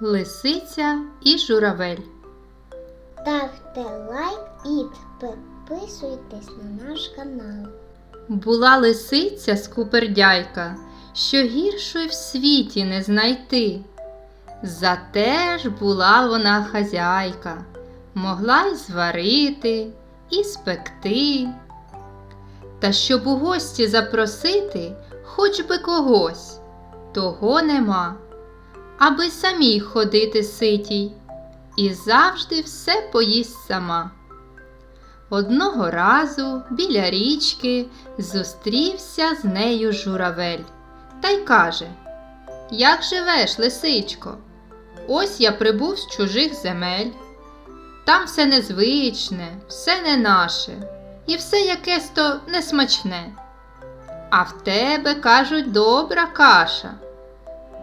Лисиця і журавель. Ставте лайк і підписуйтесь на наш канал. Була лисиця скупердяйка, що гіршої в світі не знайти. Зате ж була вона хазяйка, могла й зварити, і спекти. Та щоб у гості запросити хоч би когось, того нема, аби самій ходити ситій, і завжди все поїсть сама. Одного разу біля річки зустрівся з нею журавель та й каже: Як живеш, лисичко? Ось я прибув з чужих земель. Там все незвичне, все не наше, і все якесь то несмачне. А в тебе, кажуть, добра каша.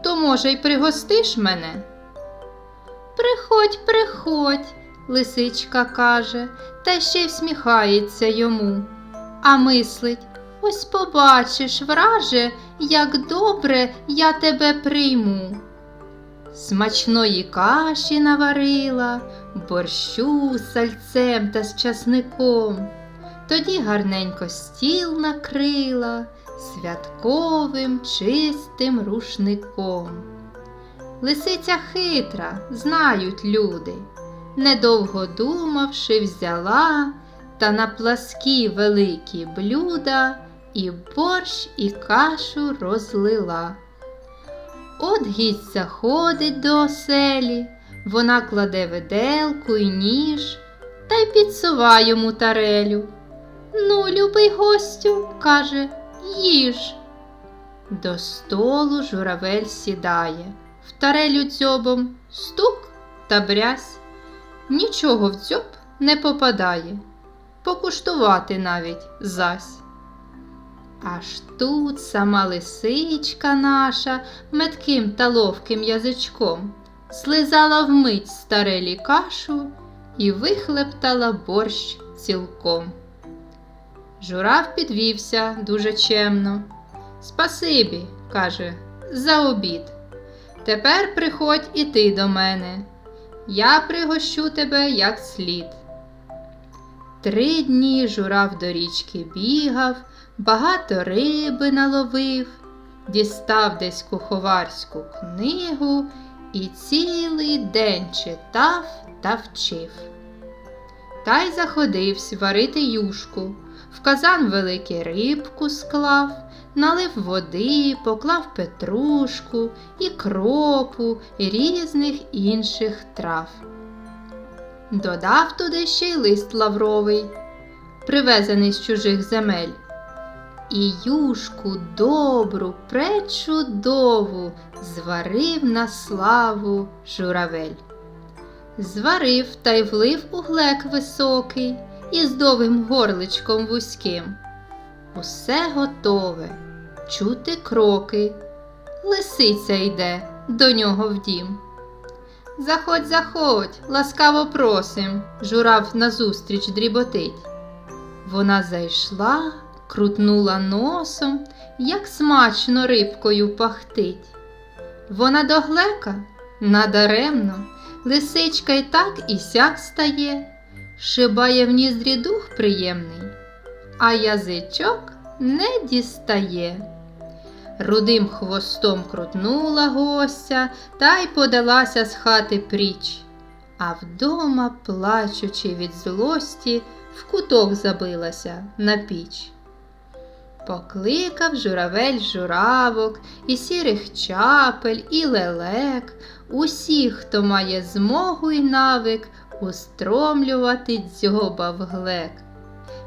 То, може, й пригостиш мене? Приходь, приходь, лисичка каже, та ще й всміхається йому. А мислить, ось побачиш, враже, як добре я тебе прийму. Смачної каші наварила, борщу з сальцем та з часником. Тоді гарненько стіл накрила святковим чистим рушником. Лисиця хитра, знають люди. Недовго думавши, взяла та на пласкі великі блюда і борщ, і кашу розлила. От гість заходить до оселі, вона кладе виделку й ніж та й підсува йому тарелю. Ну, любий гостю, каже, їж. До столу журавель сідає, в тарелю дзьобом стук та брязь. Нічого в дзьоб не попадає, покуштувати навіть зась. Аж тут сама лисичка наша метким та ловким язичком слизала вмить з тарелі кашу і вихлептала борщ цілком. Журав підвівся дуже чемно. Спасибі, каже, за обід. Тепер приходь і ти до мене. Я пригощу тебе як слід. Три дні журав до річки бігав, багато риби наловив, дістав десь куховарську книгу і цілий день читав та вчив. Та й заходився варити юшку, в казан великий рибку склав, налив води, поклав петрушку, і кропу, і різних інших трав. Додав туди ще й лист лавровий, привезений з чужих земель. І юшку добру, пречудову зварив на славу журавель. Зварив та й влив у глек високий із довгим горличком вузьким. Усе готове, чути кроки. Лисиця йде до нього в дім. Заходь, заходь, ласкаво просим, журав назустріч дріботить. Вона зайшла, крутнула носом, як смачно рибкою пахтить. Вона до глека надаремно, лисичка й так і сяк стає, шибає в ніздрі дух приємний, а язичок не дістає. Рудим хвостом крутнула гостя та й подалася з хати пріч, а вдома, плачучи від злості, в куток забилася на піч. Покликав журавель журавок, і сірих чапель, і лелек, усіх, хто має змогу й навик устромлювати дзьоба в глек.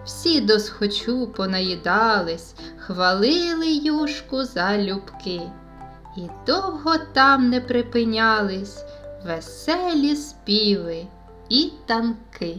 Всі досхочу понаїдались, хвалили юшку за любки. і довго там не припинялись веселі співи і танки.